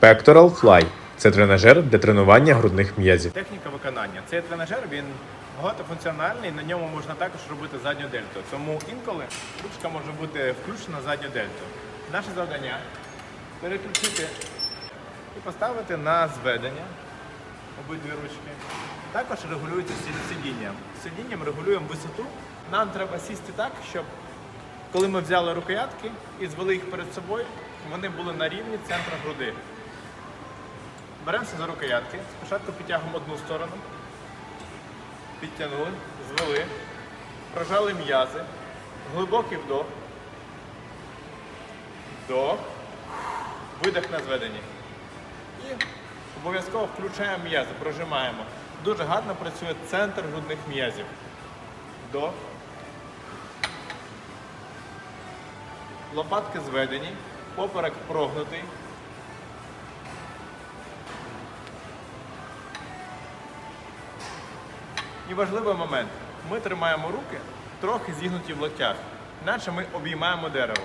Pectoral Fly – це тренажер для тренування грудних м'язів. Техніка виконання. Цей тренажер він багатофункціональний, на ньому можна також робити задню дельту. Тому інколи ручка може бути включена на задню дельту. Наше завдання переключити і поставити на зведення обидві ручки. Також регулюється сидінням. Сидінням регулюємо висоту. Нам треба сісти так, щоб коли ми взяли рукоятки і звели їх перед собою, вони були на рівні центра груди. Беремося за рукоятки. Спочатку підтягуємо одну сторону. Підтягнули, звели, прожали м'язи, глибокий вдох. Вдох. Видих на зведенні. І обов'язково включаємо м'язи, прожимаємо. Дуже гарно працює центр грудних м'язів. Вдох. Лопатки зведені, поперек прогнутий. І важливий момент. Ми тримаємо руки трохи зігнуті в локтях, наче ми обіймаємо дерево.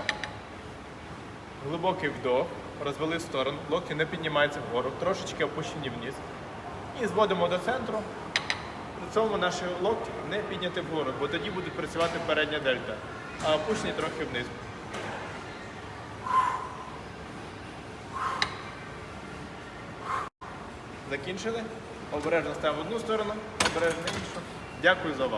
Глибокий вдох, розвели в сторону, локті не піднімаються вгору, трошечки опущені вниз. І зводимо до центру. При цьому наші локті не підняті вгору, бо тоді буде працювати передня дельта, а опущені трохи вниз. Закінчили. Обережно ставимо в одну сторону, обережно іншу. Дякую за увагу.